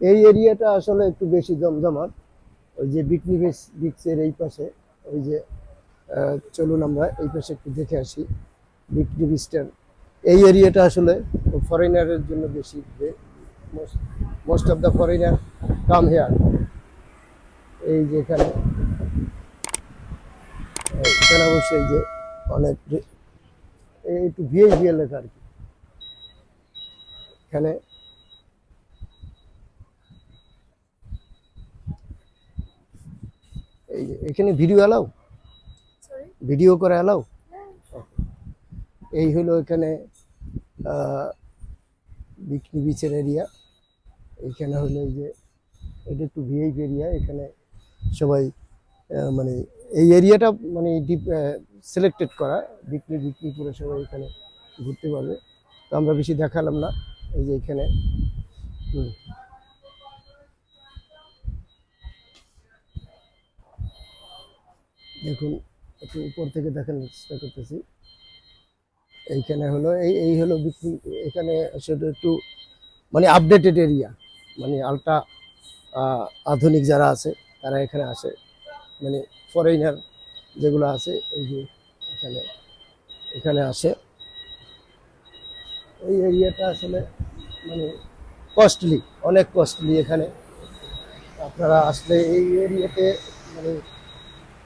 এই এরিয়াটা আসলে একটু বেশি জমজমাট। ওই যে বিকনি বিচের এই পাশে, ওই যে চলুন আমরা এই পাশে একটু দেখে আসি। বিকনি বিচটার এই এরিয়াটা আসলে ফরেনারের জন্য বেশি most of the foreigner come here এই যে এখানে অবশ্যই যে অনেক একটু ভিএইচবিএল লেখা আর কি। এখানে এই যে এখানে ভিডিও অ্যালাউ ভিডিও করে অ্যালাউ এই হলো এখানে বিকনি বিচের এরিয়া এইখানে হলো এই যে এটা একটু ভিআইপি এরিয়া এখানে সবাই মানে এই এরিয়াটা মানে ডিপ সিলেক্টেড করা। বিক্রি বিক্রি করে সবাই এখানে ঘুরতে পারবে। তো আমরা বেশি দেখালাম না। এই যে এখানে হুম। দেখুন, একটু উপর থেকে দেখানোর চেষ্টা করতেছি। এইখানে হলো, এই এই হলো বিক্রি, এখানে সেটা একটু মানে আপডেটেড এরিয়া মানে আলট্রা আধুনিক যারা আছে, তারা এখানে আসে। মানে ফরেনার যেগুলো আছে, এই যে এখানে এখানে আসে। এই এরিয়াটা আসলে মানে কস্টলি অনেক কস্টলি এখানে। আপনারা আসলে এই এরিয়াতে মানে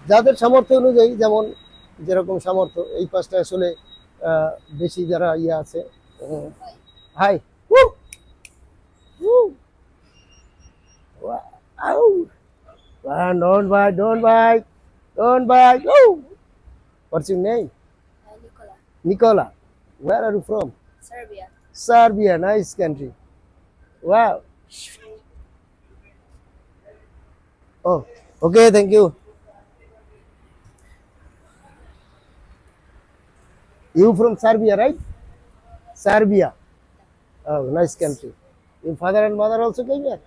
যাদের সামর্থ্য অনুযায়ী যেমন যেরকম সামর্থ্য এই পাঁচটা আসলে বেশি যারা ইয়ে আছে hi okay thank you You from Serbia, right? Serbia. Oh, nice country. Your father and mother also came here?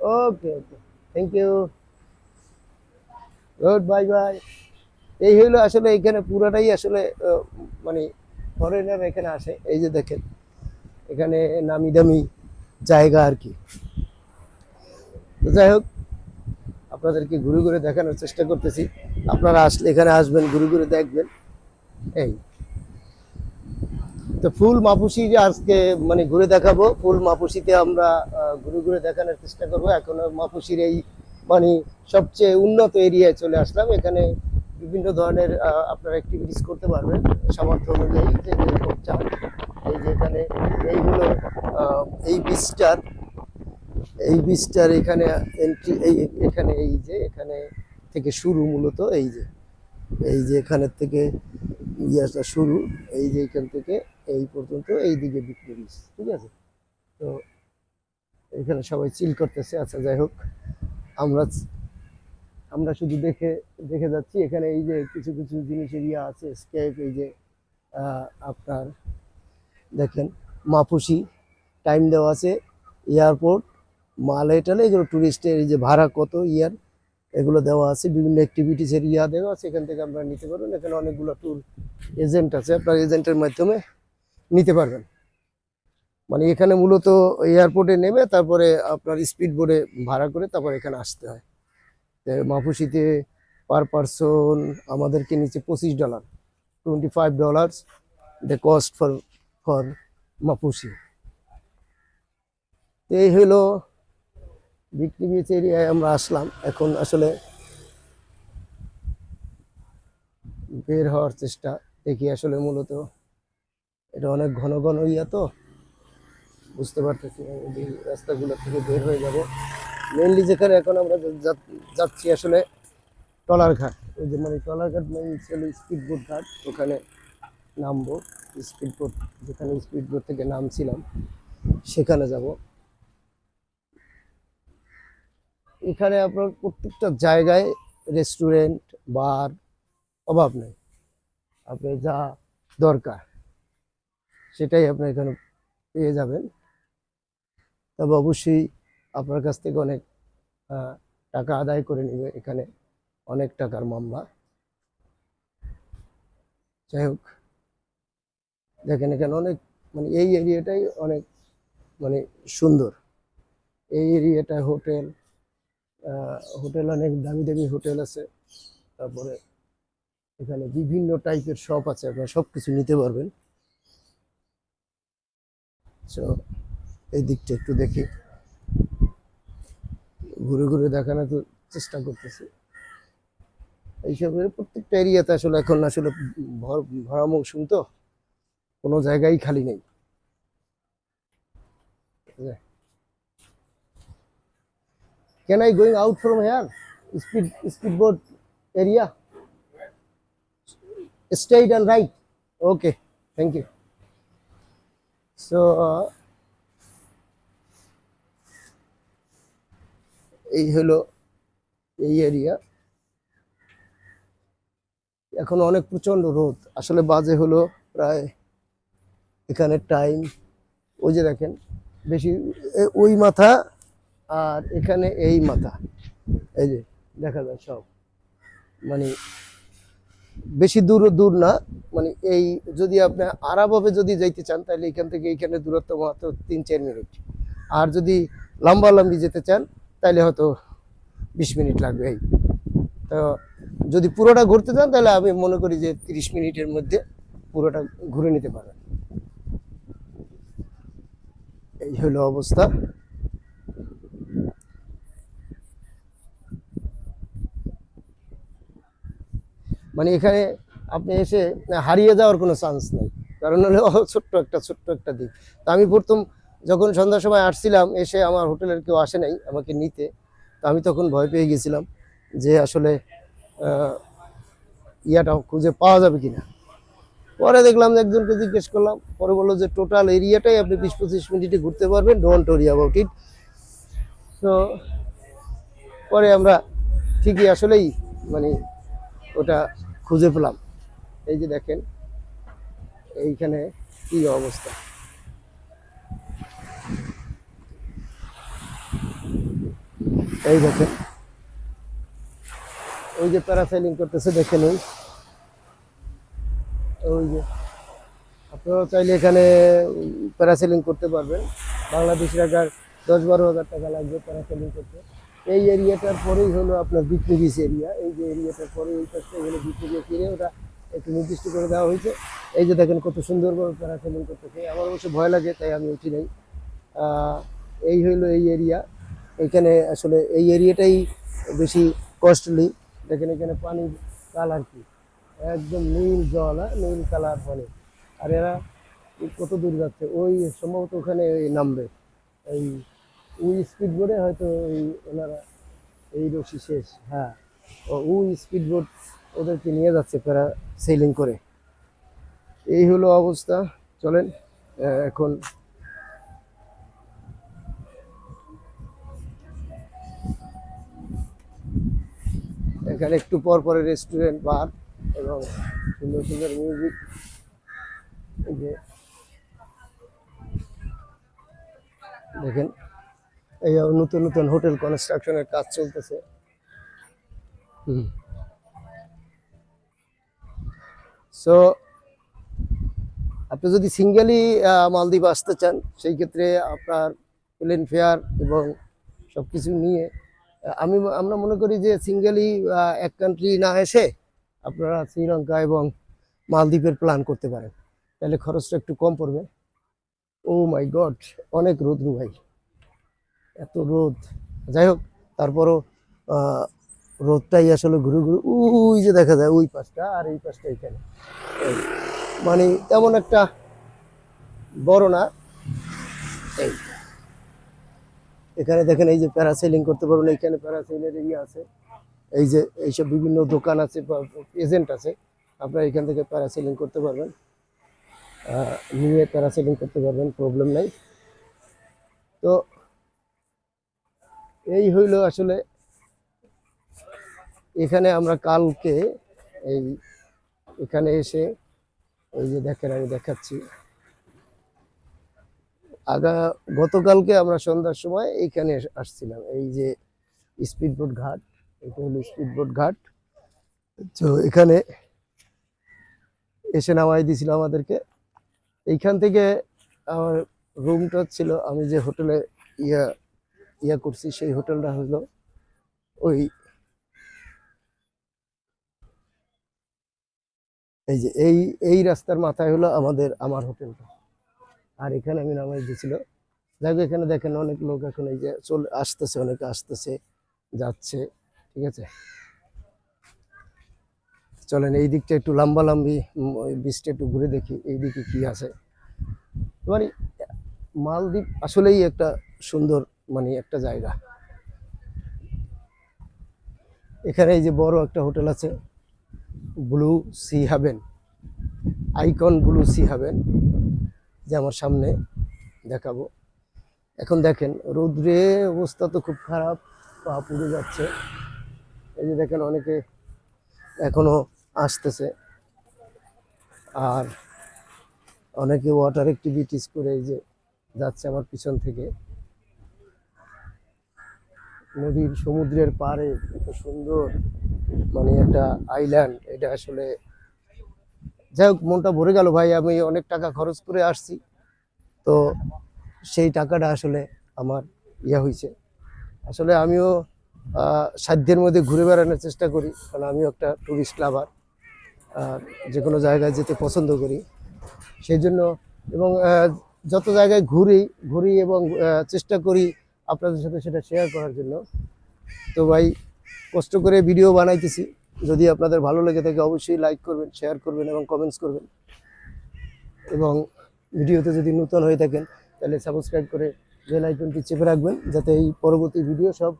Okay, okay. Thank you. Good, bye bye. এই হইল আসলে এখানে পুরাটাই আসলে মানে ফরেনার এখানে আসে এই যে দেখেন এখানে নামি দামি জায়গা আর কি তো যাই হোক আপনাদেরকে ঘুরে ঘুরে দেখানোর চেষ্টা করতেছি আপনারা আসলে এখানে আসবেন ঘুরে ঘুরে দেখবেন এই তো ফুল মাপুসি যে আজকে মানে ঘুরে দেখাবো, ফুল মাপুসিতে আমরা ঘুরে ঘুরে দেখানোর চেষ্টা করব। এখন মাপুসির এই মানে সবচেয়ে উন্নত এরিয়ায় চলে আসলাম। এখানে বিভিন্ন ধরনের আপনারা অ্যাক্টিভিটিস করতে পারবেন সামর্থ্য অনুযায়ী, যে যেরকম চান। এই যে এখানে এইগুলো এই বিচটার এই বিচটার এখানে এন্ট্রি এই, এখানে এই যে, এখানে থেকে শুরু মূলত, এই যে এই যে এখানের থেকে ইয়াটা শুরু, এই যে এখান থেকে এই পর্যন্ত এই দিকে বিক্রি বিচ ঠিক আছে? তো এখানে সবাই চিল করতেছে আচ্ছা যাই হোক, আমরা আমরা শুধু দেখে দেখে যাচ্ছি। এখানে এই যে কিছু কিছু জিনিসের ইয়ে আছে স্কেপ এই যে আপনার দেখেন, মাপুসি টাইম দেওয়া আছে এয়ারপোর্ট মালে টালে এগুলো ট্যুরিস্টের এই যে ভাড়া কত ইয়ার, এগুলো দেওয়া আছে। বিভিন্ন অ্যাক্টিভিটিসের ইয়া দেওয়া আছে, এখান থেকে আপনারা নিতে পারবেন। এখানে অনেকগুলো ট্যুর এজেন্ট আছে। আপনার এজেন্টের মাধ্যমে নিতে পারবেন। মানে এখানে মূলত এয়ারপোর্টে নেমে তারপরে আপনার স্পিড বোর্ডে ভাড়া করে তারপর এখানে আসতে হয়। তো মাপুসিতে পার পারসন আমাদেরকে নিচে পঁচিশ dollar, twenty five dollars the cost for for মাপুসি। তো এই হলো বিক্রি বিচ এরিয়ায় আমরা আসলাম। এখন আসলে বের হওয়ার চেষ্টা দেখি আসলে মূলত এটা অনেক ঘন ঘন ইয়া তো। বুঝতে পারতেছি এই রাস্তাগুলো থেকে বের হয়ে যাব। মেনলি যেখানে এখন আমরা যাচ্ছি আসলে টলার ঘাট ওই যে মানে টলার ঘাট মানে স্পিড বোট ঘাট, ওখানে নামবো। স্পিড বোট যেখানে স্পিড বোট থেকে নামছিলাম, সেখানে যাব। এখানে আপনার প্রত্যেকটা জায়গায় রেস্টুরেন্ট বার অভাব নেই। আপনি যা দরকার। সেটাই আপনি এখানে পেয়ে যাবেন। তবে অবশ্যই আপনার কাছ থেকে অনেক টাকা আদায় করে নেবে এখানে অনেক টাকার মামলা। যাই হোক, দেখেন এখানে অনেক মানে এই এরিয়াটাই অনেক মানে সুন্দর। এই এরিয়াটা হোটেল হোটেল অনেক দামি দামি হোটেল আছে। তারপরে এখানে বিভিন্ন টাইপের শপ আছে, আপনারা সব কিছু নিতে পারবেন। তো এই দিকটা একটু দেখি ঘুরে ঘুরে দেখানোর চেষ্টা করতেছি এইসবের প্রত্যেকটা এরিয়াতে আসলে এখন আসলে ভর- ভরা মৌসুম তো কোনো জায়গায় খালি নেই Can I going out from here? Speed speedboat area? Straight and right. Okay, thank you. So uh, এই হলো এই এরিয়া এখন অনেক প্রচণ্ড রোদ। আসলে বাজে হলো প্রায় এখানে টাইম ওই যে দেখেন বেশি ওই মাথা আর এখানে এই মাথা। এই যে দেখা যায় সব। মানে বেশি দূর দূর না। মানে এই যদি আপনি আরাভাবে যদি যাইতে চান, তাহলে এখান থেকে এইখানে দূরত্ব মাত্র তিন, চার মিনিট। আর যদি লম্বা, লম্বি যেতে চান, তাহলে হয়তো বিশ মিনিট লাগবে। এই তো যদি পুরোটা ঘুরতে চান, তাহলে আমি মনে করি যে তিরিশ মিনিটের মধ্যে পুরোটা ঘুরে নিতে পারেন। এই হলো অবস্থা। মানে এখানে আপনি এসে হারিয়ে যাওয়ার কোনো চান্স নেই। কারণ হলো ছোট্ট একটা ছোট্ট একটা দিক। তো আমি প্রথম যখন সন্ধ্যার সময় আসছিলাম, এসে আমার হোটেলের কেউ আসে নাই আমাকে নিতে। তো আমি তখন ভয় পেয়ে গেছিলাম যে আসলে ইয়াটা খুঁজে পাওয়া যাবে কিনা। পরে দেখলাম একজনকে জিজ্ঞেস করলাম, পরে বলল যে টোটাল এরিয়াটাই আপনি বিশ পঁচিশ মিনিটে ঘুরতে পারবেন ডোন্ট ওরি অ্যাবাউট ইট তো পরে আমরা ঠিকই আসলেই মানে ওটা খুঁজে পেলাম। এই যে দেখেন, এইখানে কি অবস্থা? এই দেখেন, ওই যে প্যারাসাইলিং করতেছে দেখেন ওই ওই যে আপনারা চাইলে এখানে প্যারাসেলিং করতে পারবেন। বাংলাদেশ টাকার দশ বারো হাজার টাকা লাগবে প্যারাসেলিং করতে। এই এরিয়াটার পরেই হলো আপনার বিক্রি এরিয়া। এই যে এরিয়াটার পরে এই পাশটা হলো বিচ এরিয়া, ওটা একটু নির্দিষ্ট করে দেওয়া হয়েছে। এই যে দেখেন কত সুন্দরভাবে প্যারাসেলিং করতেছে। আমার অবশ্য ভয় লাগে, তাই আমি উঠি নাই। এই হইল এই এরিয়া। এখানে আসলে এই এরিয়াটাই বেশি কস্টলি দেখেন এখানে পানির কালার কি? একদম নীল জল হ্যাঁ? নীল কালার পানি। আর এরা কত দূর যাচ্ছে? ওই সম্ভবত ওখানে নামবে। এই ওই স্পিড বোর্ডে হয়তো এই ওনারা, এই রশি শেষ হ্যাঁ। ও স্পিড বোর্ড ওদেরকে নিয়ে যাচ্ছে প্যারা সেলিং করে। এই হলো অবস্থা, চলেন এখন এখানে একটু পর পরে রেস্টুরেন্ট বার এবং সুন্দর সুন্দর মিউজিক দেখেন এই নতুন নতুন হোটেল কনস্ট্রাকশনের কাজ চলতেছে। সো আপনি যদি সিঙ্গেলি মালদ্বীপ আসতে চান, সেই ক্ষেত্রে আপনার প্লেন ফেয়ার এবং সব কিছু নিয়ে আমি, আমরা মনে করি যে সিঙ্গেলি এক কান্ট্রি না এসে আপনারা শ্রীলঙ্কা এবং মালদ্বীপের প্ল্যান করতে পারেন। তাহলে খরচটা একটু কম পড়বে। ও মাই গড অনেক রোদ রু ভাই। এত রোদ। যাই হোক, তারপরও রোদটাই আসলে ঘুরে ঘুরে, ওই যে দেখা যায়, ওই পাশটা আর এই পাশটা এখানে। মানে তেমন একটা বড় না। এই, এখানে দেখেন এই যে প্যারাসেলিং করতে পারবেন, এইখানে প্যারাসেলের এরিয়া আছে। এই যে এইসব বিভিন্ন দোকান আছে, বা এজেন্ট আছে, আপনারা এখান থেকে প্যারাসেলিং করতে পারবেন। নিয়ে প্যারাসেলিং করতে পারবেন প্রবলেম নাই। তো এই হইল আসলে এখানে আমরা কালকে এই এখানে এসে এই যে দেখেন আমি দেখাচ্ছি। আগা গতকালকে আমরা সন্ধ্যার সময় এইখানে আসছিলাম। এই যে স্পিডবোট ঘাট, এটা হলো স্পিডবোট ঘাট। তো এখানে এসে নামাই দিয়েছিল আমাদেরকে। এইখান থেকে আমার রুমটা ছিল, আমি যে হোটেলে ইয়া ইয়ে করছি, সেই হোটেলটা হলো ওই এই যে এই এই রাস্তার মাথায় হলো আমাদের, আমার হোটেলটা। আর এখানে আমি নামাই দিয়েছিল। হোক, এখানে দেখেন অনেক লোক এখন এই যে চলে, আসতেছে, অনেকে আসতেছে, যাচ্ছে, ঠিক আছে? চলেন, এই দিকটা একটু লম্বা লম্বি বীজটা একটু ঘুরে দেখি, এই দিকে কি আছে? মানে মালদ্বীপ আসলেই একটা সুন্দর মানে একটা জায়গা। এখানে এই যে বড় একটা হোটেল আছে blue sea haven icon blue sea haven যে আমার সামনে দেখাবো। এখন দেখেন, রৌদ্রে অবস্থা তো খুব খারাপ, পা পুড়ে যাচ্ছে। এই যে দেখেন, অনেকে এখনও আসতেছে। আর অনেকে ওয়াটার অ্যাক্টিভিটিস করে এই যে যাচ্ছে আমার পিছন থেকে। নদীর সমুদ্রের পাড়ে এত সুন্দর মানে একটা আইল্যান্ড এটা আসলে যাই হোক, মনটা ভরে গেল ভাই, আমি অনেক টাকা খরচ করে আসছি। তো সেই টাকাটা আসলে আমার ইয়ে হয়েছে। আসলে আমিও সাধ্যের মধ্যে ঘুরে বেড়ানোর চেষ্টা করি, কারণ আমিও একটা টুরিস্ট লাভার যে কোনো জায়গায় যেতে পছন্দ করি। সেই জন্য এবং যত জায়গায় ঘুরি ঘুরি এবং চেষ্টা করি আপনাদের সাথে সেটা শেয়ার করার জন্য। তো ভাই, কষ্ট করে ভিডিও বানাইতেছি। যদি আপনাদের ভালো লেগে থাকে, অবশ্যই লাইক করবেন শেয়ার করবেন এবং কমেন্টস করবেন। এবং ভিডিওতে যদি নূতন হয়ে থাকেন, তাহলে সাবস্ক্রাইব করে বেল আইকনটি চেপে রাখবেন, যাতে এই পরবর্তী ভিডিও সব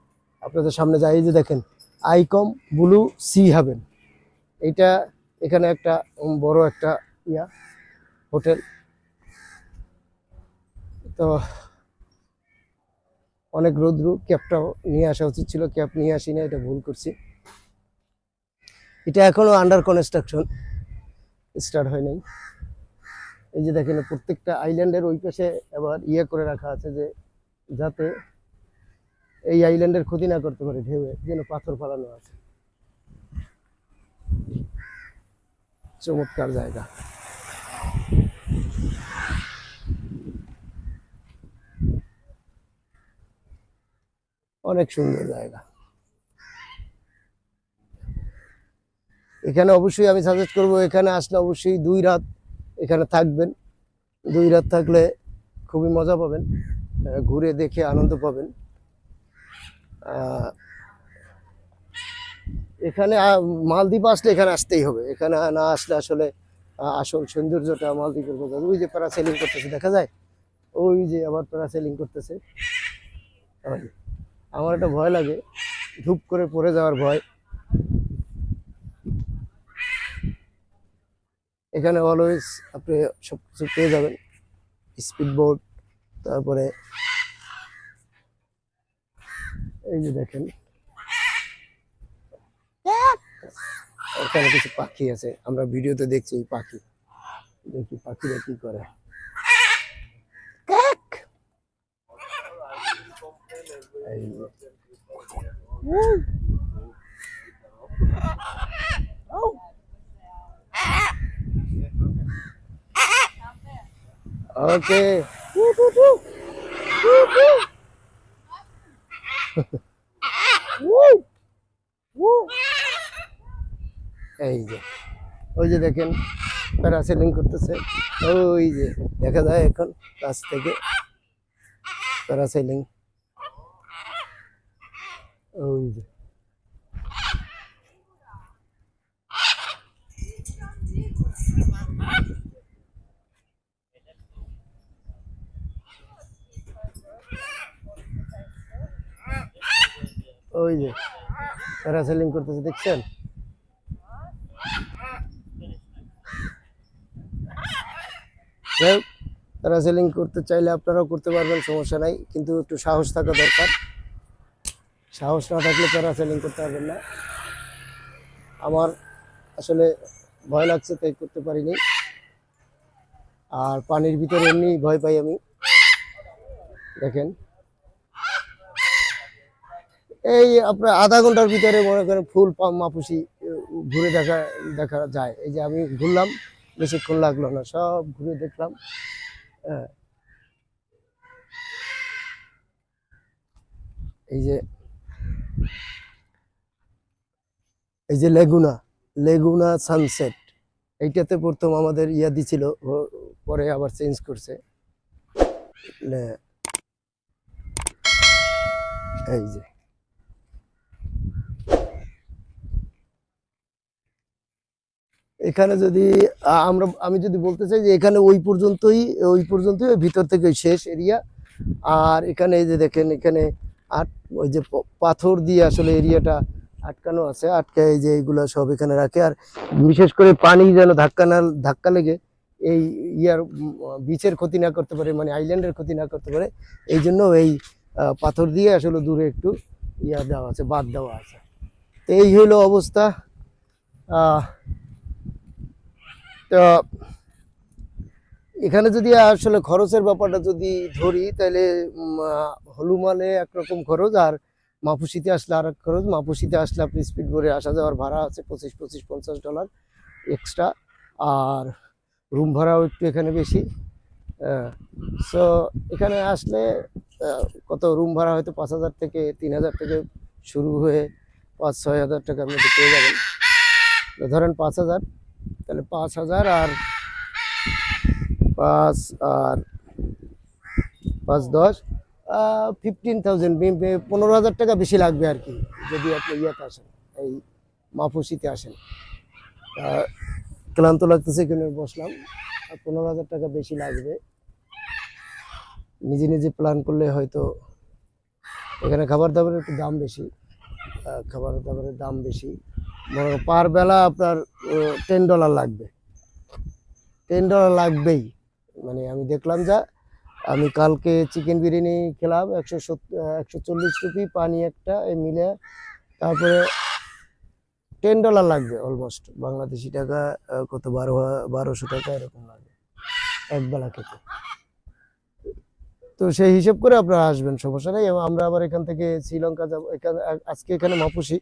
আপনাদের সামনে যায়। এই যে দেখেন আইকম ব্লু সি হাবেন এইটা এখানে একটা বড় একটা ইয়া হোটেল তো অনেক রৌদ্রু ক্যাবটাও নিয়ে আসা উচিত ছিল ক্যাব নিয়ে আসি না এটা ভুল করছি। এটা এখনও আন্ডার কনস্ট্রাকশন স্টার্ট হয় নাই। এই যে দেখেন, প্রত্যেকটা আইল্যান্ডের ওই পাশে আবার ইয়ে করে রাখা আছে যে, যাতে এই আইল্যান্ডের ক্ষতি না করতে পারে ঢেউয়ে, যেন পাথর ফালানো আছে। চমৎকার জায়গা। অনেক সুন্দর জায়গা। এখানে অবশ্যই আমি সাজেস্ট করব, এখানে আসলে অবশ্যই দুই রাত এখানে থাকবেন। দুই রাত থাকলে খুবই মজা পাবেন ঘুরে দেখে আনন্দ পাবেন। এখানে মালদ্বীপ আসলে এখানে আসতেই হবে। এখানে না আসলে আসলে আসল সৌন্দর্যটা মালদ্বীপের বোঝা ওই যে প্যারাসেলিং করতেছে, দেখা যায়? ওই যে আবার প্যারাসেলিং করতেছে। আমার একটা ভয় লাগে, ধূপ করে পড়ে যাওয়ার ভয়। এখানে অলওয়েজ আপনি সব কিছু পেয়ে যাবেন স্পিড বোট তারপরে এই যে দেখেন, এখানে কিছু পাখি আছে, আমরা ভিডিওতে দেখছি এই পাখি। দেখি পাখিরা কি করে। এই যে। ওকে এই যে, ওই যে দেখেন প্যারাসেলিং করতেছে ওই যে, দেখা যায় এখন কাছ থেকে প্যারাসেলিং ওই যে ওই যে প্যারাসেলিং করতেছে দেখছেন প্যারাসেলিং করতে চাইলে আপনারাও করতে পারবেন, সমস্যা নাই, কিন্তু একটু সাহস থাকা দরকার। সাহস না থাকলে প্যারাসেলিং করতে পারবেন না। আমার আসলে ভয় লাগছে, তাই করতে পারিনি। আর পানির ভিতরে এমনি ভয় পাই আমি। দেখেন। এই আপনার আধা ঘণ্টার ভিতরে মনে করেন ফুল মাপুসি ঘুরে দেখা দেখা যায়। এই যে আমি ঘুরলাম, বেশিক্ষণ লাগল না, সব ঘুরে দেখলাম। হ্যাঁ। এই যে এই যে লেগুনা লেগুনা সানসেট এইটাতে প্রথম আমাদের ইয়া দিছিল পরে আবার চেঞ্জ করছে। এই যে। এখানে যদি আমরা, আমি যদি বলতে চাই যে এখানে ওই পর্যন্তই ওই পর্যন্তই ভিতর থেকে শেষ এরিয়া আর এখানে এই যে দেখেন, এখানে আট ওই যে পাথর দিয়ে আসলে এরিয়াটা আটকানো আছে, আটকে যে এইগুলা সব এখানে রাখে। আর বিশেষ করে পানি যেন ধাক্কা না, ধাক্কা লেগে এই ইয়ার বিচের ক্ষতি না করতে পারে মানে আইল্যান্ডের ক্ষতি না করতে পারে, এই জন্য এই পাথর দিয়ে আসলে দূরে একটু ইয়া দেওয়া আছে বাদ দেওয়া আছে। তো এই হইল অবস্থা। তো এখানে যদি আসলে খরচের ব্যাপারটা যদি ধরি, তাহলে হলুমালে একরকম খরচ আর মাপুসিতে আসলে আর এক খরচ। মাপুসিতে আসলে আপনি স্পিড বোর্ডে আসা যাওয়ার ভাড়া আছে পঁচিশ পঁচিশ, পঞ্চাশ ডলার এক্সট্রা আর রুম ভাড়াও একটু এখানে বেশি। সো এখানে আসলে কত রুম ভাড়া হয়তো পাঁচ হাজার থেকে তিন হাজার থেকে শুরু হয়ে পাঁচ, ছয় হাজার টাকার মধ্যে পেয়ে যাবেন। ধরেন পাঁচ হাজার, তাহলে পাঁচ হাজার আর পাঁচ আর পাঁচ, দশ ফিফটিন থাউজেন্ড পনেরো হাজার টাকা বেশি লাগবে আর কি, যদি আপনি ইয়েতে আসেন, এই মাপুসিতে আসেন। ক্লান্ত লাগতেছে এখানে বসলাম পনেরো হাজার টাকা বেশি লাগবে। নিজে নিজে প্ল্যান করলে হয়তো এখানে খাবার দাবারের একটু দাম বেশি খাবার দাবারের দাম বেশি। পার বেলা আপনার টেন ডলার লাগবে। টেন ডলার লাগবেই। মানে আমি দেখলাম যা আমি কালকে চিকেন বিরিয়ানি খেলাম, একশো একশো চল্লিশ রুপি, পানি একটা, এই মিলে। তারপরে টেন ডলার লাগবে অলমোস্ট বাংলাদেশি টাকা কত, বারো, বারোশো টাকা, এরকম লাগে এক বেলা খেতে। তো সেই হিসেব করে আপনারা আসবেন, সমস্যা নেই। এবং আমরা আবার এখান থেকে শ্রীলঙ্কা যাব, এখানে, আজকে এখানে মাপুসি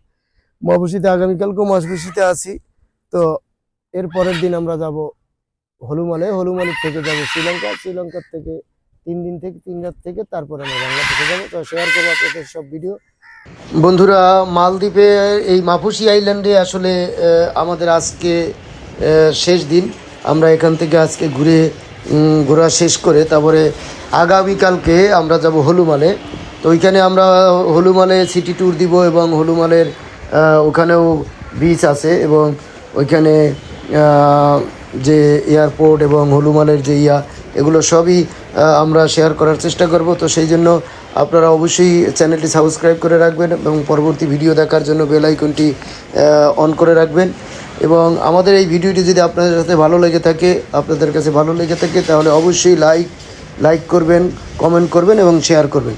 মাপুসিতে আগামীকালকেও মাসবুসিতে আছি। তো এর পরের দিন আমরা যাব হলুমালে। হলুমালের থেকে যাব শ্রীলঙ্কা। শ্রীলঙ্কার থেকে তিন দিন থেকে, তিন রাত থেকে তারপরে আমরা বাংলাদেশে যাব। তো শেয়ার করব আপনাদের সব ভিডিও বন্ধুরা, মালদ্বীপে, এই মাপুসি আইল্যান্ডে আসলে আমাদের আজকে শেষ দিন। আমরা এখান থেকে আজকে ঘুরে ঘোরা শেষ করে তারপরে আগামীকালকে আমরা যাব হলুমালে। তো ওইখানে আমরা হলুমালে সিটি ট্যুর দিব এবং হলুমালের ওখানেও বিচ আছে এবং ওইখানে যে এয়ারপোর্ট এবং হলুমালের যে ইয়া, এগুলো সবই আমরা শেয়ার করার চেষ্টা করব। তো সেই জন্য আপনারা অবশ্যই চ্যানেলটি সাবস্ক্রাইব করে রাখবেন এবং পরবর্তী ভিডিও দেখার জন্য বেল আইকনটি অন করে রাখবেন। এবং আমাদের এই ভিডিওটি যদি আপনাদের সাথে ভালো লেগে থাকে, আপনাদের কাছে ভালো লেগে থাকে, তাহলে অবশ্যই লাইক লাইক করবেন কমেন্ট করবেন এবং শেয়ার করবেন।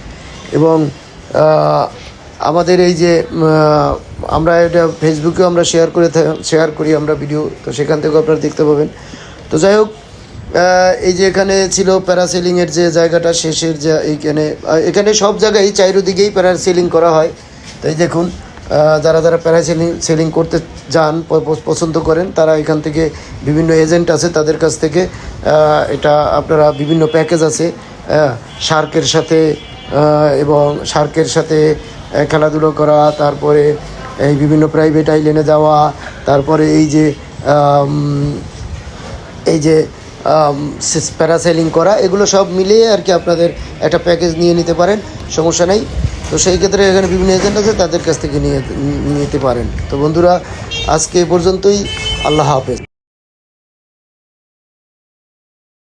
এবং আমাদের এই যে আমরা এটা ফেসবুকেও আমরা শেয়ার করে শেয়ার করি আমরা ভিডিও তো সেখান থেকেও আপনারা দেখতে পাবেন। তো যাই হোক এই যে এখানে ছিল প্যারাসেলিংয়ের যে জায়গাটা, শেষের যে এইখানে এখানে সব জায়গায় চারিদিকেই প্যারাসেলিং করা হয়। তাই দেখুন যারা যারা প্যারাসেলিং সেলিং করতে যান পছন্দ করেন, তারা এখান থেকে বিভিন্ন এজেন্ট আছে তাদের কাছ থেকে এটা আপনারা বিভিন্ন প্যাকেজ আছে শার্কের সাথে এবং শার্কের সাথে খেলাধুলো করা, তারপরে এই বিভিন্ন প্রাইভেট আইল্যান্ডে যাওয়া, তারপরে এই যে এই যে প্যারাসেলিং করা, এগুলো সব মিলিয়ে আর কি আপনাদের একটা প্যাকেজ নিয়ে নিতে পারেন, সমস্যা নেই। তো সেই ক্ষেত্রে এখানে বিভিন্ন এজেন্ট আছে, তাদের কাছ থেকে নিয়ে, নিতে পারেন। তো বন্ধুরা, আজকে এ পর্যন্তই, আল্লাহ হাফেজ।